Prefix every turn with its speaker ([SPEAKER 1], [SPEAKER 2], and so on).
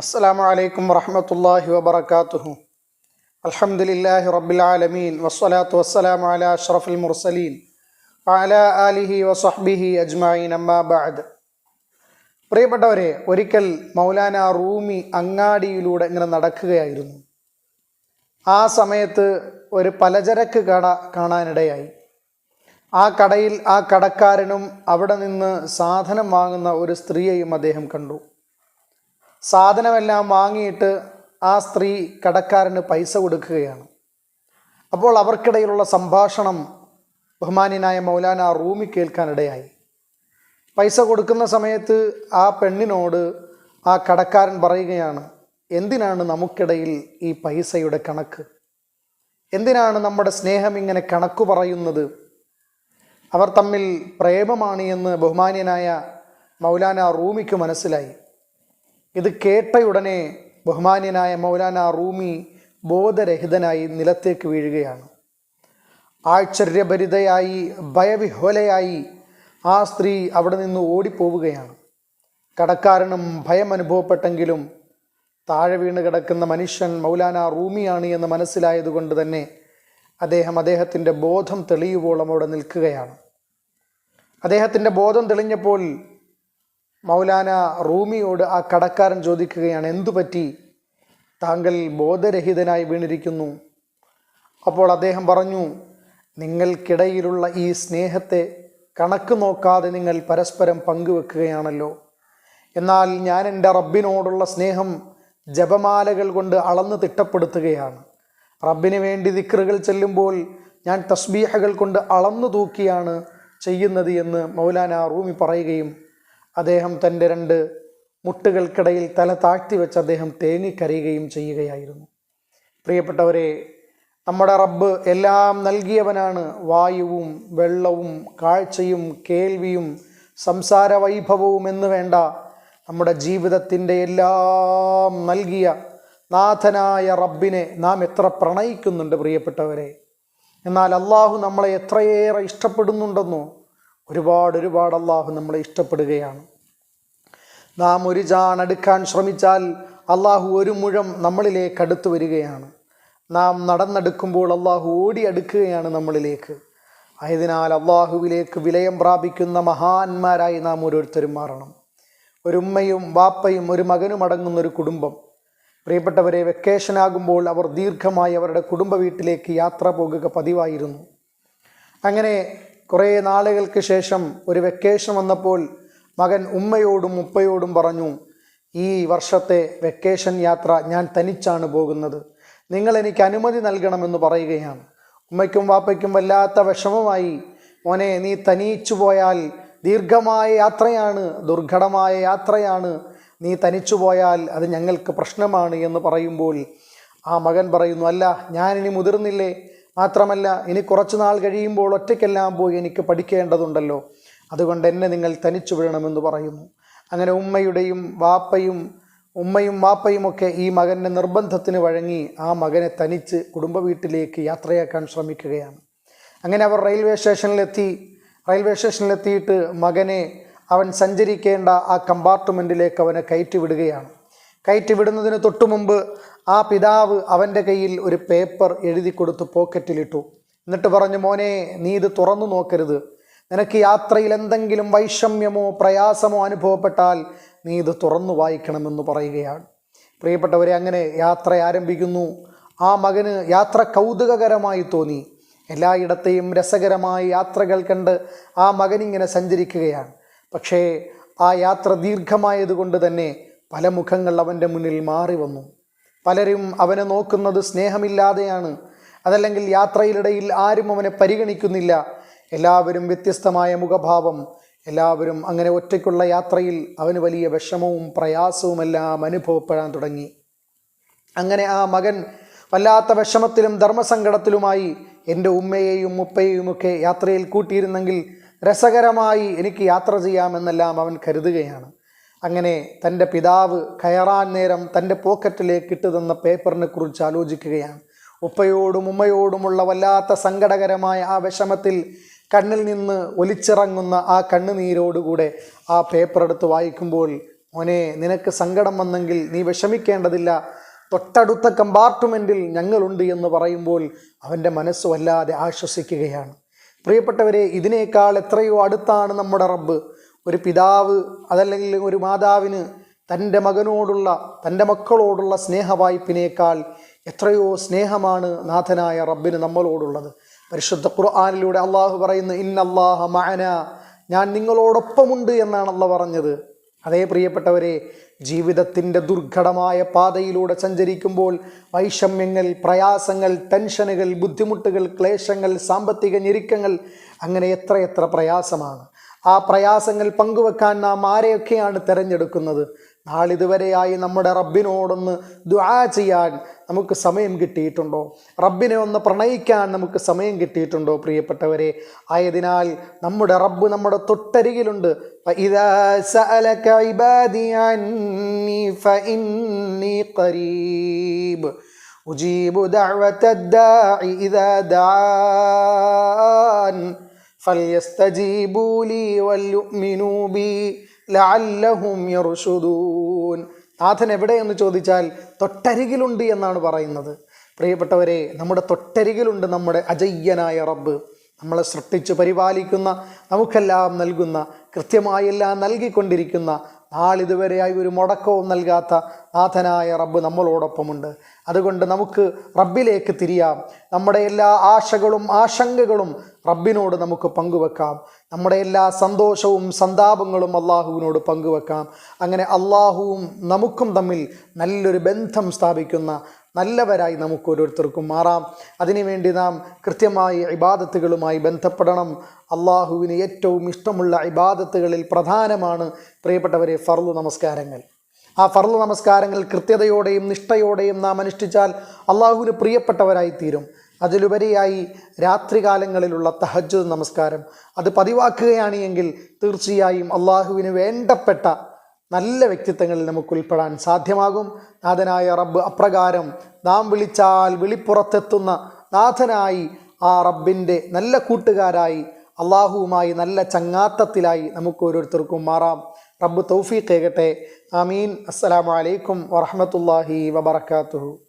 [SPEAKER 1] അസ്സാം വലൈക്കും വറഹമത്തല്ലാഹി വബർക്കാത്തുഹു അലഹമുല്ലാഹി റബ്ബിലാലമീൻ വസ്സലാത്തു വസ്സലാം അല അഷ്റഫുൽ മുർസലീൻ. അല അലിഹി വസ്ബിഹി അജ്മായി അമ്മാബാദ് പ്രിയപ്പെട്ടവരെ ഒരിക്കൽ മൗലാന റൂമി അങ്ങാടിയിലൂടെ ഇങ്ങനെ നടക്കുകയായിരുന്നു. ആ സമയത്ത് ഒരു പലചരക്ക് കട കാണാനിടയായി. ആ കടയിൽ ആ കടക്കാരനും അവിടെ നിന്ന് സാധനം വാങ്ങുന്ന ഒരു സ്ത്രീയെയും അദ്ദേഹം കണ്ടു. സാധനമെല്ലാം വാങ്ങിയിട്ട് ആ സ്ത്രീ കടക്കാരന് പൈസ കൊടുക്കുകയാണ്. അപ്പോൾ അവർക്കിടയിലുള്ള സംഭാഷണം ബഹുമാന്യനായ മൗലാന റൂമി കേൾക്കാനിടയായി. പൈസ കൊടുക്കുന്ന സമയത്ത് ആ പെണ്ണിനോട് ആ കടക്കാരൻ പറയുകയാണ് എന്തിനാണ് നമുക്കിടയിൽ ഈ പൈസയുടെ കണക്ക്? എന്തിനാണ് നമ്മുടെ സ്നേഹം ഇങ്ങനെ കണക്കു പറയുന്നത്? അവർ തമ്മിൽ പ്രേമമാണ് എന്ന് ബഹുമാന്യനായ മൗലാന റൂമിക്ക് മനസ്സിലായി. ഇത് കേട്ടയുടനെ ബഹുമാന്യനായ മൗലാന റൂമി ബോധരഹിതനായി നിലത്തേക്ക് വീഴുകയാണ്. ആശ്ചര്യഭരിതയായി ഭയവിഹ്വലയായി ആ സ്ത്രീ അവിടെ നിന്ന് ഓടിപ്പോവുകയാണ്. കടക്കാരനും ഭയം അനുഭവപ്പെട്ടെങ്കിലും താഴെ വീണ് കിടക്കുന്ന മനുഷ്യൻ മൗലാന റൂമിയാണ് എന്ന് മനസ്സിലായതുകൊണ്ട് തന്നെ അദ്ദേഹം അദ്ദേഹത്തിന്റെ ബോധം തെളിയുവോളം അവിടെ നിൽക്കുകയാണ്. അദ്ദേഹത്തിന്റെ ബോധം തെളിഞ്ഞപ്പോൾ മൗലാന റൂമിയോട് ആ കടക്കാരൻ ചോദിക്കുകയാണ് എന്തു പറ്റി? താങ്കൾ ബോധരഹിതനായി വീണിരിക്കുന്നു. അപ്പോൾ അദ്ദേഹം പറഞ്ഞു നിങ്ങൾക്കിടയിലുള്ള ഈ സ്നേഹത്തെ കണക്ക് നോക്കാതെ നിങ്ങൾ പരസ്പരം പങ്കുവെക്കുകയാണല്ലോ. എന്നാൽ ഞാൻ എന്റെ റബ്ബിനോടുള്ള സ്നേഹം ജപമാലകൾ കൊണ്ട് അളന്ന് തിട്ടപ്പെടുത്തുകയാണ്. റബ്ബിന് വേണ്ടി ദിക്റുകൾ ചെല്ലുമ്പോൾ ഞാൻ തസ്ബീഹകൾ കൊണ്ട് അളന്നു തൂക്കിയാണ് ചെയ്യുന്നത് എന്ന് മൗലാന റൂമി പറയുകയും അദ്ദേഹം തന്റെ രണ്ട് മുട്ടുകൾക്കിടയിൽ തല താഴ്ത്തി വെച്ച് അദ്ദേഹം തേങ്ങിക്കരയുകയും ചെയ്യുകയായിരുന്നു. പ്രിയപ്പെട്ടവരെ നമ്മുടെ റബ്ബ് എല്ലാം നൽകിയവനാണ്. വായുവും വെള്ളവും കാഴ്ചയും കേൾവിയും സംസാര വൈഭവവും എന്ന് വേണ്ട. നമ്മുടെ ജീവിതത്തിന്റെ എല്ലാം നൽകിയ നാഥനായ റബ്ബിനെ നാം എത്ര പ്രണയിക്കുന്നുണ്ട് പ്രിയപ്പെട്ടവരെ. എന്നാൽ അള്ളാഹു നമ്മളെ എത്രയേറെ ഇഷ്ടപ്പെടുന്നുണ്ടെന്നോ ഒരുപാട് ഒരുപാട് അള്ളാഹു നമ്മളെ ഇഷ്ടപ്പെടുകയാണ്. നാം ഒരു ജാൺ അടുക്കാൻ ശ്രമിച്ചാൽ അള്ളാഹു ഒരു മുഴം നമ്മളിലേക്ക് അടുത്തു വരികയാണ്. നാം നടന്നെടുക്കുമ്പോൾ അള്ളാഹു ഓടി അടുക്കുകയാണ് നമ്മളിലേക്ക്. ആയതിനാൽ അള്ളാഹുവിലേക്ക് വിലയം പ്രാപിക്കുന്ന മഹാന്മാരായി നാം ഓരോരുത്തരും മാറണം. ഒരു ഉമ്മയും വാപ്പയും ഒരു മകനും അടങ്ങുന്ന ഒരു കുടുംബം. പ്രിയപ്പെട്ടവരെ വെക്കേഷൻ ആകുമ്പോൾ അവർ ദീർഘമായി അവരുടെ കുടുംബ വീട്ടിലേക്ക് യാത്ര പോകുക പതിവായിരുന്നു. അങ്ങനെ കുറേ നാളുകൾക്ക് ശേഷം ഒരു വെക്കേഷൻ വന്നപ്പോൾ മകൻ ഉമ്മയോടും ഉപ്പയോടും പറഞ്ഞു ഈ വർഷത്തെ വെക്കേഷൻ യാത്ര ഞാൻ തനിച്ചാണ് പോകുന്നത്. നിങ്ങൾ എനിക്ക് അനുമതി നൽകണമെന്ന് പറയുകയാണ്. ഉമ്മയ്ക്കും വാപ്പയ്ക്കും വല്ലാത്ത വിഷമമായി. മോനെ നീ തനിച്ചു പോയാൽ ദീർഘമായ യാത്രയാണ് ദുർഘടമായ യാത്രയാണ്. നീ തനിച്ചു പോയാൽ അത് ഞങ്ങൾക്ക് പ്രശ്നമാണ് എന്ന് പറയുമ്പോൾ ആ മകൻ പറയുന്നു അല്ല ഞാനിനി മുതിർന്നില്ലേ? മാത്രമല്ല ഇനി കുറച്ചു നാൾ കഴിയുമ്പോൾ ഒറ്റയ്ക്കെല്ലാം പോയി എനിക്ക് പഠിക്കേണ്ടതുണ്ടല്ലോ. അതുകൊണ്ട് എന്നെ നിങ്ങൾ തനിച്ചു വിടണമെന്ന് പറയുന്നു. അങ്ങനെ ഉമ്മയുടെയും വാപ്പയും ഉമ്മയും വാപ്പയും ഒക്കെ ഈ മകന്റെ നിർബന്ധത്തിന് വഴങ്ങി ആ മകനെ തനിച്ച് കുടുംബ വീട്ടിലേക്ക് യാത്രയാക്കാൻ ശ്രമിക്കുകയാണ്. അങ്ങനെ അവർ റെയിൽവേ സ്റ്റേഷനിലെത്തി. റെയിൽവേ സ്റ്റേഷനിലെത്തിയിട്ട് മകനെ അവൻ സഞ്ചരിക്കേണ്ട ആ കമ്പാർട്ട്മെന്റിലേക്ക് അവനെ കയറ്റി വിടുകയാണ്. കയറ്റി വിടുന്നതിന് തൊട്ടു മുമ്പ് ആ പിതാവ് അവന്റെ കയ്യിൽ ഒരു പേപ്പർ എഴുതി കൊടുത്ത് പോക്കറ്റിലിട്ടു. എന്നിട്ട് പറഞ്ഞു മോനെ നീ ഇത് തുറന്നു നോക്കരുത്. നിനക്ക് യാത്രയിൽ എന്തെങ്കിലും വൈഷമ്യമോ പ്രയാസമോ അനുഭവപ്പെട്ടാൽ നീ ഇത് തുറന്നു വായിക്കണമെന്ന് പറയുകയാണ്. പ്രിയപ്പെട്ടവരെ അങ്ങനെ യാത്ര ആരംഭിക്കുന്നു. ആ മകന് യാത്ര കൗതുകകരമായി തോന്നി. എല്ലായിടത്തെയും രസകരമായ യാത്രകൾ കണ്ട് ആ മകൻ ഇങ്ങനെ സഞ്ചരിക്കുകയാണ്. പക്ഷേ ആ യാത്ര ദീർഘമായതുകൊണ്ട് തന്നെ പല മുഖങ്ങൾ അവന്റെ മുന്നിൽ മാറി വന്നു. പലരും അവനെ നോക്കുന്നത് സ്നേഹമില്ലാതെയാണ്. അതല്ലെങ്കിൽ യാത്രയിലിടയിൽ ആരും അവനെ പരിഗണിക്കുന്നില്ല. എല്ലാവരും വ്യത്യസ്തമായ മുഖഭാവം. എല്ലാവരും അങ്ങനെ ഒറ്റയ്ക്കുള്ള യാത്രയിൽ അവന് വലിയ വിഷമവും പ്രയാസവുമെല്ലാം അനുഭവപ്പെടാൻ തുടങ്ങി. അങ്ങനെ ആ മകൻ വല്ലാത്ത വിഷമത്തിലും ധർമ്മസങ്കടത്തിലുമായി എന്റെ ഉമ്മയെയും ഉപ്പയെയും ഒക്കെ യാത്രയിൽ കൂട്ടിയിരുന്നെങ്കിൽ രസകരമായി എനിക്ക് യാത്ര ചെയ്യാമെന്നെല്ലാം അവൻ കരുതുകയാണ്. അങ്ങനെ തന്റെ പിതാവ് കയറാൻ നേരം തന്റെ പോക്കറ്റിലേക്ക് ഇട്ട് തന്ന പേപ്പറിനെ കുറിച്ച് ആലോചിക്കുകയാണ്. ഉപ്പയോടും ഉമ്മയോടുമുള്ള വല്ലാത്ത സങ്കടകരമായ ആ വിഷമത്തിൽ കണ്ണിൽ നിന്ന് ഒലിച്ചിറങ്ങുന്ന ആ കണ്ണുനീരോടുകൂടെ ആ പേപ്പർ എടുത്ത് വായിക്കുമ്പോൾ മോനെ നിനക്ക് സങ്കടം വന്നെങ്കിൽ നീ വിഷമിക്കേണ്ടതില്ല. തൊട്ടടുത്ത കമ്പാർട്ട്മെന്റിൽ ഞങ്ങളുണ്ട് എന്ന് പറയുമ്പോൾ അവന്റെ മനസ്സ് വല്ലാതെ ആശ്വസിക്കുകയാണ്. പ്രിയപ്പെട്ടവരെ ഇതിനേക്കാൾ എത്രയോ അടുത്താണ് നമ്മുടെ റബ്ബ്. ഒരു പിതാവ് അതല്ലെങ്കിൽ ഒരു മാതാവിന് തന്റെ മകനോടുള്ള തന്റെ മക്കളോടുള്ള സ്നേഹവായ്പിനേക്കാൾ എത്രയോ സ്നേഹമാണ് നാഥനായ റബ്ബിന് നമ്മളോടുള്ളത്. പരിശുദ്ധ ഖുർആാനിലൂടെ അള്ളാഹു പറയുന്നു ഇന്നല്ലാഹ മഅന. ഞാൻ നിങ്ങളോടൊപ്പമുണ്ട് എന്നാണ് അള്ള പറഞ്ഞത്. അതേ പ്രിയപ്പെട്ടവരെ ജീവിതത്തിന്റെ ദുർഘടമായ പാതയിലൂടെ സഞ്ചരിക്കുമ്പോൾ വൈഷമ്യങ്ങൾ പ്രയാസങ്ങൾ ടെൻഷനുകൾ ബുദ്ധിമുട്ടുകൾ ക്ലേശങ്ങൾ സാമ്പത്തിക ഞെരുക്കങ്ങൾ അങ്ങനെ എത്രയെത്ര പ്രയാസമാണ്. ആ പ്രയാസങ്ങൾ പങ്കുവെക്കാൻ നാം ആരെയൊക്കെയാണ് തിരഞ്ഞെടുക്കുന്നത്? നാളിതുവരെയായി നമ്മുടെ റബ്ബിനോടൊന്ന് ദുആ ചെയ്യാൻ നമുക്ക് സമയം കിട്ടിയിട്ടുണ്ടോ? റബ്ബിനെ ഒന്ന് പ്രണയിക്കാൻ നമുക്ക് സമയം കിട്ടിയിട്ടുണ്ടോ പ്രിയപ്പെട്ടവരെ? ആയതിനാൽ നമ്മുടെ റബ്ബ് നമ്മുടെ തൊട്ടരികിലുണ്ട്. ഉജീബു ദഅവത ദാഇ ഇദാ ദാൻ. ലഅല്ലഹും നാഥൻ എവിടെയെന്ന് ചോദിച്ചാൽ തൊട്ടരികിലുണ്ട് എന്നാണ് പറയുന്നത്. പ്രിയപ്പെട്ടവരെ നമ്മുടെ തൊട്ടരികിലുണ്ട് നമ്മുടെ അജയ്യനായ റബ്ബ്. നമ്മളെ സൃഷ്ടിച്ചു പരിപാലിക്കുന്ന നമുക്കെല്ലാം നൽകുന്ന കൃത്യമായെല്ലാം നൽകിക്കൊണ്ടിരിക്കുന്ന നാളിതുവരെയായി ഒരു മുടക്കവും നൽകാത്ത നാഥനായ റബ്ബ് നമ്മളോടൊപ്പമുണ്ട്. അതുകൊണ്ട് നമുക്ക് റബ്ബിലേക്ക് തിരിയാം. നമ്മുടെ എല്ലാ ആശകളും ആശങ്കകളും റബ്ബിനോട് നമുക്ക് പങ്കുവെക്കാം. നമ്മുടെ എല്ലാ സന്തോഷവും സന്താപങ്ങളും അള്ളാഹുവിനോട് പങ്കുവെക്കാം. അങ്ങനെ അള്ളാഹുവും നമുക്കും തമ്മിൽ നല്ലൊരു ബന്ധം സ്ഥാപിക്കുന്ന നല്ലവരായി നമുക്ക് ഓരോരുത്തർക്കും മാറാം. അതിനുവേണ്ടി നാം കൃത്യമായി ഇബാദത്തുകളുമായി ബന്ധപ്പെടണം. അള്ളാഹുവിന് ഏറ്റവും ഇഷ്ടമുള്ള ഇബാദത്തുകളിൽ പ്രധാനമാണ് പ്രിയപ്പെട്ടവരെ ഫർദു നമസ്കാരങ്ങൾ. ആ ഫർൾ നമസ്കാരങ്ങൾ കൃത്യതയോടെയും നിഷ്ഠയോടെയും നാം അനുഷ്ഠിച്ചാൽ അള്ളാഹുവിന് പ്രിയപ്പെട്ടവരായി തീരും അതിലുപരിയായി രാത്രികാലങ്ങളിലുള്ള തഹജ്ജു നമസ്കാരം. അത് പതിവാക്കുകയാണ് എങ്കിൽ തീർച്ചയായും അള്ളാഹുവിന് വേണ്ടപ്പെട്ട നല്ല വ്യക്തിത്വങ്ങളിൽ നമുക്ക് ഉൾപ്പെടാൻ സാധ്യമാകും. നാഥനായ റബ്ബ് അപ്രകാരം നാം വിളിച്ചാൽ വിളിപ്പുറത്തെത്തുന്ന നാഥനായി ആ റബ്ബിന്റെ നല്ല കൂട്ടുകാരായി അള്ളാഹുവുമായി നല്ല ചങ്ങാത്തത്തിലായി നമുക്ക് ഓരോരുത്തർക്കും മാറാം. റബ്ബ് തൗഫീഖ് ഏകട്ടെ. ആമീൻ. അസ്സലാമു അലൈക്കും വറഹമത്തല്ലാഹി വബർക്കാത്തുഹു